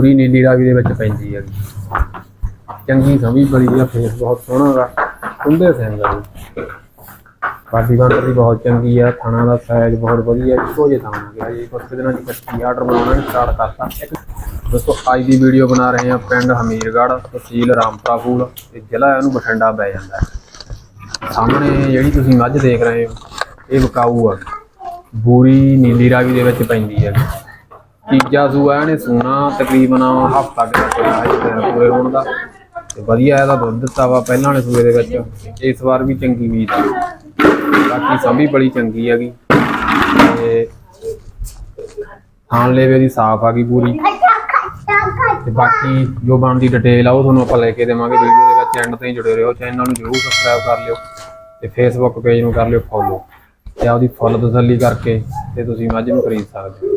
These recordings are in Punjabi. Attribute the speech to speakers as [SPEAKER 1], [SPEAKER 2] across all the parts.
[SPEAKER 1] ਪੂਰੀ ਨੀਲੀ ਰਾਵੀ ਦੇ ਵਿੱਚ ਪੈਂਦੀ ਹੈ ਚੰਗੀ ਸਮੀ ਬੜੀ ਆ ਫੇਸ ਬਹੁਤ ਸੋਹਣਾ ਗਾ ਕੁੰਡੇ ਸਿੰਘ ਆ ਜੀ। ਬਾਡੀ ਬਾਂਦਰ ਦੀ ਬਹੁਤ ਚੰਗੀ ਆ, ਥਾਣਾ ਦਾ ਸਾਈਜ਼ ਬਹੁਤ ਵਧੀਆ, ਇੱਕੋ ਜਿਹਾ ਥਾਣਾ ਗਿਆ ਜੀ। ਕੁਝ ਦਿਨਾਂ ਦੀ ਕੱਚੀ ਆਰਡਰ ਬਣਾਉਣਾ ਨੇ ਸਟਾਰਟ ਕਰਤਾ। ਦੋਸਤੋ, ਅੱਜ ਦੀ ਵੀਡੀਓ ਬਣਾ ਰਹੇ ਹਾਂ ਪਿੰਡ ਹਮੀਰਗੜ੍ਹ, ਤਹਿਸੀਲ ਰਾਮਪੁਰਾ ਫੂਲ ਇਹ ਜ਼ਿਲ੍ਹਾ ਇਹਨੂੰ ਬਠਿੰਡਾ ਪੈ ਜਾਂਦਾ। ਸਾਹਮਣੇ ਜਿਹੜੀ ਤੁਸੀਂ ਮੱਝ ਦੇਖ ਰਹੇ ਹੋ, ਇਹ ਬਕਾਊ ਆ। ਬੂਰੀ ਨੀਲੀ ਰਾਵੀ ਦੇ ਵਿੱਚ ਪੈਂਦੀ ਹੈ ਤੀਜਾ ਸੂਆ ਇਹਨੇ ਸੂਣਾ ਤਕਰੀਬਨ ਹਫਤਾ ਕੁ ਤੱਕ ਹੋਇਆ ਇਹ ਦਿਨ ਪੂਰੇ ਹੋਣ ਦਾ। ਤੇ ਵਧੀਆ ਇਹਦਾ ਦੁੱਧ ਦਿੱਤਾ ਵਾ ਪਹਿਲਾਂ ਵਾਲੇ ਸੂਏ ਦੇ ਵਿੱਚ। ਇਸ ਵਾਰ ਵੀ ਚੰਗੀ ਉਮੀਦ ਆ। ਬਾਕੀ ਸੰਭੀ ਬੜੀ ਚੰਗੀ ਹੈਗੀ। ਤੇ ਖਾਣ ਲੇਵੇ ਦੀ ਸਾਫ਼ ਆ ਗਈ ਪੂਰੀ। ਤੇ ਬਾਕੀ ਜੋ ਬਣਦੀ ਡਿਟੇਲ ਆ, ਉਹ ਤੁਹਾਨੂੰ ਆਪਾਂ ਲੈ ਕੇ ਦੇਵਾਂਗੇ ਵੀਡੀਓ ਦੇ ਵਿੱਚ। ਐਂਡ ਤਾਈਂ ਜੁੜੇ ਰਹੋ। ਚੈਨਲ ਨੂੰ ਜਰੂਰ ਸਬਸਕ੍ਰਾਈਬ ਕਰ ਲਿਓ। ਤੇ ਫੇਸਬੁੱਕ ਪੇਜ ਨੂੰ ਕਰ ਲਿਓ ਫੋਲੋ ਤੇ ਆਪਦੀ ਫੁੱਲ ਤਸੱਲੀ ਕਰਕੇ ਤੇ ਤੁਸੀਂ ਮੱਝ ਨੂੰ ਖਰੀਦ ਸਕਦੇ ਹੋ।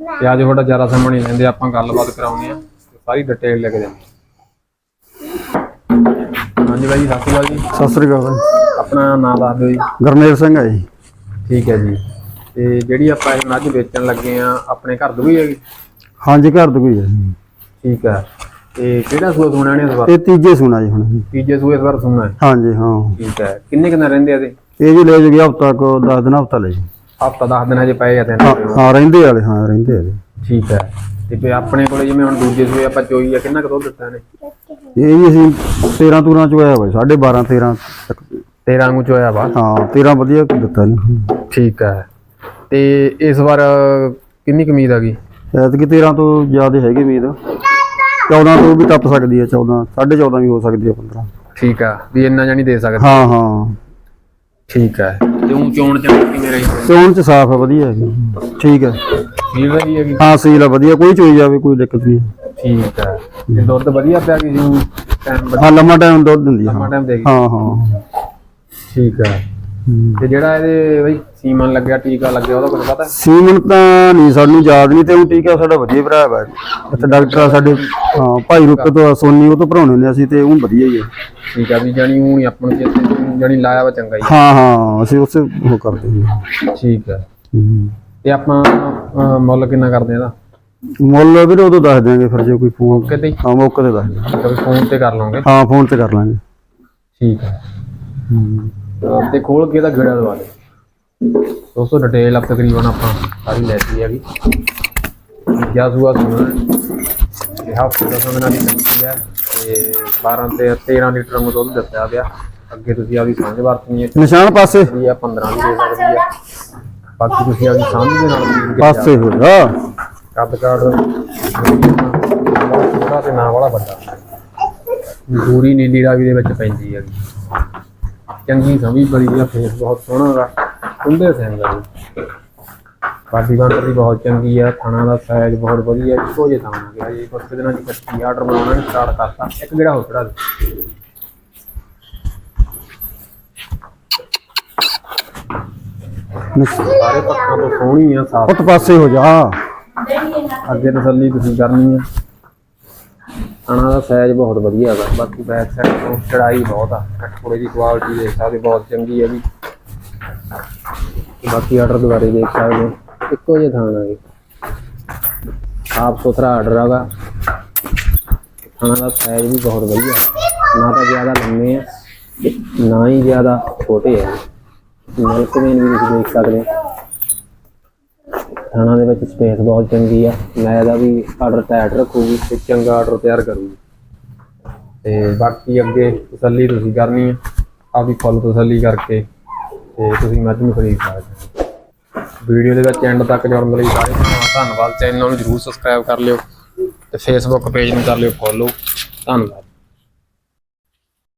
[SPEAKER 1] ਤੇ ਅੱਜ ਤੁਹਾਡਾ ਜ਼ਿਆਦਾ ਸਮਾਂ ਨਹੀਂ ਲੈਂਦੇ ਆਪਾਂ ਗੱਲਬਾਤ ਕਰਾਉਂਦੇ ਆ। ਤੇ ਸਾਰੀ ਡਿਟੇਲ ਲੈ ਕੇ ਜਾਂਦੇ ਹਾਂਜੀ ਬਾਈ ਸਤਿ ਸ਼੍ਰੀ ਅਕਾਲ ਜੀ।
[SPEAKER 2] ਸਤਿ ਸ੍ਰੀ ਅਕਾਲ।
[SPEAKER 1] ਆਪਣਾ ਨਾਮ ਦੱਸ ਦਿਓ ਜੀ।
[SPEAKER 2] ਗੁਰਮੇਲ ਸਿੰਘ ਹੈ ਜੀ।
[SPEAKER 1] ਠੀਕ ਹੈ ਜੀ। ਤੇ ਜਿਹੜੀ ਆਪਾਂ ਇਹ ਮੱਝ ਵੇਚਣ ਲੱਗੇ ਆ ਆਪਣੇ ਘਰ ਹੀ ਹੈਗੀ?
[SPEAKER 2] ਹਾਂਜੀ ਘਰ ਕੋਈ ਹੈ।
[SPEAKER 1] ਠੀਕ ਹੈ। ਤੇ ਕਿਹੜਾ ਸੂਆ ਸੁਣਾ ਨੇ ਇਸ ਵਾਰ?
[SPEAKER 2] ਇਹ ਤੀਜੇ ਸੁਣਾ ਜੀ ਹੁਣ।
[SPEAKER 1] ਤੀਜੇ ਸੂਏ ਇਸ ਵਾਰ ਸੁਣਾ
[SPEAKER 2] ਹਾਂਜੀ ਹਾਂ।
[SPEAKER 1] ਠੀਕ ਹੈ। ਕਿੰਨੇ ਕਿੰਨਾ ਰਹਿੰਦੇ ਆ ਇਹਦੇ?
[SPEAKER 2] ਇਹ ਜੀ ਲੈ ਜੀ ਹਫਤਾ ਕੋ 10 ਦਿਨ ਹਫਤਾ ਲੈ ਜੀ।
[SPEAKER 1] ਹਫਤਾ 10 ਦਿਨ ਹਜੇ ਪਏ ਆ ਤੇ
[SPEAKER 2] ਹਾਂ ਰਹਿੰਦੇ ਵਾਲੇ ਹਾਂ ਰਹਿੰਦੇ ਵਾਲੇ
[SPEAKER 1] ਠੀਕ ਹੈ। ਤੇ ਫਿਰ ਆਪਣੇ ਕੋਲੇ ਜਿਵੇਂ ਹੁਣ ਦੂਜੇ ਸੂਏ ਆਪਾਂ ਚੋਈ ਆ ਕਿੰਨਾ ਕੁ ਦੁੱਧ ਦਿੱਤਾ ਨੇ
[SPEAKER 2] ਇਹ ਜੀ ਅਸੀਂ 13 ਤੂਰਾਂ ਚ ਹੋਇਆ ਵਾ 12.5 13 ਤੱਕ।
[SPEAKER 1] 13 ਵਾਂਗੂ ਚੋਇਆ ਵਾ?
[SPEAKER 2] ਹਾਂ 13 ਵਧੀਆ ਦਿੱਤਾ ਨਹੀਂ
[SPEAKER 1] ਠੀਕ ਹੈ। ਤੇ ਇਸ ਵਾਰ ਕਿੰਨੀ ਕਮੀਦ ਆ ਗਈ?
[SPEAKER 2] ਐਤਕੀ 13 ਤੋਂ ਜ਼ਿਆਦਾ ਹੈਗੀ ਉਮੀਦ। 14 ਤੋਂ ਵੀ ਟੱਪ ਸਕਦੀ ਹੈ 14 14.5 ਵੀ ਹੋ ਸਕਦੀ ਹੈ 15
[SPEAKER 1] ਠੀਕ ਆ ਵੀ ਇੰਨਾ ਜਾਨੀ ਦੇ ਸਕਦੇ?
[SPEAKER 2] ਹਾਂ ਹਾਂ।
[SPEAKER 1] ਠੀਕ ਹੈ। ਤੇ ਉਹ ਚੋਣ ਚ ਕਿਵੇਂ ਰਹੀ?
[SPEAKER 2] ਸੋਨ ਚ ਸਾਫ਼ ਹੈ ਵਧੀਆ ਹੈਗੀ। ਠੀਕ ਹੈ।
[SPEAKER 1] ਫੀਲ ਰਹੀ ਹੈਗੀ?
[SPEAKER 2] ਹਾਂ ਸੀਲ ਹੈ ਵਧੀਆ। ਕੋਈ ਚੋਈ ਜਾਵੇ ਕੋਈ ਦਿੱਕਤ ਨਹੀਂ।
[SPEAKER 1] ਠੀਕ ਹੈ। ਤੇ ਦੁੱਧ ਵਧੀਆ ਪਿਆ ਕਿ ਜਿਉਂ ਟਾਈਮ
[SPEAKER 2] ਹਾਂ ਲੰਮਾ ਟਾਈਮ ਦੁੱਧ ਦਿੰਦੀ ਹੈ
[SPEAKER 1] ਲੰਮਾ
[SPEAKER 2] ਹਾਂ
[SPEAKER 1] ਟਾਈਮ ਦੇਗੀ
[SPEAKER 2] ਹਾਂ ਹਾਂ।
[SPEAKER 1] ਠੀਕ ਹੈ।
[SPEAKER 2] ਹੂੰ।
[SPEAKER 1] ਤੇ ਜਿਹੜਾ ਇਹਦੇ ਬਈ ਸੀਮਨ ਲੱਗਿਆ ਟੀਕਾ ਲੱਗਿਆ ਉਹਦਾ ਕੁਝ ਪਤਾ?
[SPEAKER 2] ਸੀਮਨ ਤਾਂ ਨਹੀਂ ਸਾਨੂੰ ਯਾਦ ਨਹੀਂ ਤੇ ਉਹ ਟੀਕਾ ਸਾਡਾ ਵਧੀਆ ਭਰਾ ਹੈ ਇੱਥੇ ਡਾਕਟਰ ਆ ਸਾਡੇ ਹਾਂ ਭਾਈ ਰੁੱਕ ਤੋਂ ਆ, ਸੋਨੀ ਉਹ ਤੋਂ ਭਰਾਉਣੇ ਨੇ ਅਸੀਂ ਤੇ ਉਹ ਵਧੀਆ ਹੀ ਹੈ
[SPEAKER 1] ਠੀਕ ਹੈ ਵੀ ਜਾਨੀ ਨਹੀਂ ਆਪਾਂ ਨੂੰ ਜਾਨੀ ਲਾਇਆ ਵਾ ਚੰਗਾ ਹੀ।
[SPEAKER 2] ਹਾਂ ਹਾਂ ਅਸੀਂ ਉਸੇ ਉਹ ਕਰਦੇ ਹਾਂ।
[SPEAKER 1] ਠੀਕ ਹੈ
[SPEAKER 2] ਹੂੰ।
[SPEAKER 1] ਤੇ ਆਪਾਂ ਅਹ, ਮੁੱਲ ਕਿੰਨਾ ਕਰਦੇ ਆ ਇਹਦਾ?
[SPEAKER 2] ਮੁੱਲ ਵੀਰੇ ਉਦੋਂ ਦੱਸ ਦਿਆਂਗੇ ਫਿਰ ਜੇ ਕੋਈ ਫੋਨ
[SPEAKER 1] ਕਿਤੇ
[SPEAKER 2] ਹਾਂ। ਮੌਕੇ ਤੇ ਦੱਸ ਦਿਆਂਗੇ।
[SPEAKER 1] ਕਦੇ ਫੋਨ ਤੇ ਕਰ ਲਵਾਂਗੇ
[SPEAKER 2] ਹਾਂ ਫੋਨ ਤੇ ਕਰ ਲਾਂਗੇ।
[SPEAKER 1] ਠੀਕ ਹੈ
[SPEAKER 2] ਹੂੰ।
[SPEAKER 1] ਅਹ, ਤੇ ਖੋਲ ਕੇ ਇਹਦਾ ਗੇੜਾ ਦਵਾ ਦੇ। ਦੋਸਤੋ ਡਿਟੇਲ ਆਪ ਤਕਰੀਬਨ ਆਪਾਂ ਸਾਰੀ ਲੈਤੀ ਹੈਗੀ। ਜਾਂ ਸੂਆ ਸੁਣਾ। ਇਹ ਹਫ਼ਤੇ ਦਾ ਸਮੇਂ ਕੱਚੀ ਹੈ ਤੇ 12 ਤੇ 13 ਲੀਟਰ ਨੂੰ ਦੁੱਧ ਦਿੱਤਾ ਗਿਆ। ਅੱਗੇ ਤੁਸੀਂ ਆਪਦੀ ਸਮਝ ਵਰਤਣੀ ਹੈ।
[SPEAKER 2] ਨਿਸ਼ਾਨ ਪਾਸੇ।
[SPEAKER 1] ਜਿਹੜੀ ਆ 15 ਵੀ ਦੇ ਸਕਦੀ ਹੈ ਬਾਕੀ ਤੁਸੀਂ ਆਪਦੀ ਸਮਝ ਦੇ ਨਾਲ ਕੇ
[SPEAKER 2] ਪਾਸੇ ਹੋ ਜਾ।
[SPEAKER 1] ਕੱਦ ਕਾੜ ਥੋੜਾ ਤੇ ਨਾ ਵਾਲਾ ਵੱਡਾ। ਪੂਰੀ ਨੀਲੀ ਰਾਵੀ ਦੇ ਵਿੱਚ ਪੈਂਦੀ ਹੈ ਚੰਗੀ ਸਮੀ ਬੜੀ ਆ ਫੇਸ ਬਹੁਤ ਸੋਹਣਾ ਗਾ ਕੁੰਡੇ ਆ ਜੀ। ਬਾਡੀ ਬਾਂਦਰ ਦੀ ਬਹੁਤ ਚੰਗੀ ਆ ਥਾਣਾ ਦਾ ਸਾਈਜ਼ ਬਹੁਤ ਵਧੀਆ ਇੱਕੋ ਜਿਹਾ ਥਾਣਾ ਗਿਆ ਜੀ ਕੁਝ ਦਿਨਾਂ ਦੀ ਕੱਚੀ ਆਰਡਰ ਬਣਾਉਣਾ ਨੇ ਸਟਾਰਟ ਕਰਤਾ। ਇੱਕ ਜਿਹੜਾ ਹੋ ਚੜਾ ਦੇ। ਸਾਰੇ ਪੱਖਾਂ ਤੋਂ ਸੋਹਣੀ ਆ ਸਾਫ਼।
[SPEAKER 2] ਉੱਤ ਪਾਸੇ ਹੋ ਜਾ
[SPEAKER 1] ਅੱਗੇ ਤਸੱਲੀ ਤੁਸੀਂ ਕਰਨੀ ਹੈ ਖਾਣਾ ਦਾ ਸਾਈਜ਼ ਬਹੁਤ ਵਧੀਆ ਹੈਗਾ ਬਾਕੀ ਬੈਕ ਸਾਈਡ ਤੋਂ ਚੜਾਈ ਬਹੁਤ ਆ। ਕੱਟਪੁੜੇ ਦੀ ਕੁਆਲਿਟੀ ਦੇਖ ਸਕਦੇ ਬਹੁਤ ਚੰਗੀ ਹੈ ਵੀ। ਬਾਕੀ ਆਰਡਰ ਦੁਬਾਰੇ ਦੇਖ ਸਕਦੇ ਹੋ। ਇੱਕੋ ਜਿਹਾ ਥਾਣਾ ਹੈ ਸਾਫ਼ ਸੁਥਰਾ ਆਰਡਰ ਹੈਗਾ ਖਾਣਾ ਦਾ ਸਾਈਜ਼ ਵੀ ਬਹੁਤ ਵਧੀਆ। ਨਾ ਤਾਂ ਜ਼ਿਆਦਾ ਲੰਮੇ ਆ ਨਾ ਹੀ ਜ਼ਿਆਦਾ ਛੋਟੇ ਆ। ਮਿਲਕ ਵੇਨ ਵੀ ਤੁਸੀਂ ਦੇਖ ਸਕਦੇ। ਹੋ ਖਾਣਾ ਦੇ ਵਿੱਚ ਸਪੇਸ ਬਹੁਤ ਚੰਗੀ ਆ। ਮੈਂ ਇਹਦਾ ਵੀ ਆਰਡਰ ਟਾਈਟ ਰੱਖੂਗੀ ਤੇ ਚੰਗਾ ਆਰਡਰ ਤਿਆਰ ਕਰੂਗੀ। ਤੇ ਬਾਕੀ ਅੱਗੇ ਤਸੱਲੀ ਤੁਸੀਂ ਕਰਨੀ ਹੈ ਆਪਦੀ ਫੁੱਲ ਤਸੱਲੀ ਕਰਕੇ ਤੇ ਤੁਸੀਂ ਮੱਝ ਨੂੰ ਖਰੀਦ ਸਕਦੇ ਹੋ। ਵੀਡੀਓ ਦੇ ਵਿੱਚ ਐਂਡ ਤੱਕ ਜੁੜਨ ਲਈ ਸਾਰੇ ਭਰਾਵਾਂ ਧੰਨਵਾਦ। ਚੈਨਲ ਨੂੰ ਜਰੂਰ ਸਬਸਕ੍ਰਾਈਬ ਕਰ ਲਿਓ ਤੇ ਫੇਸਬੁੱਕ ਪੇਜ ਨੂੰ ਕਰ ਲਿਓ। ਫੋਲੋ ਧੰਨਵਾਦ।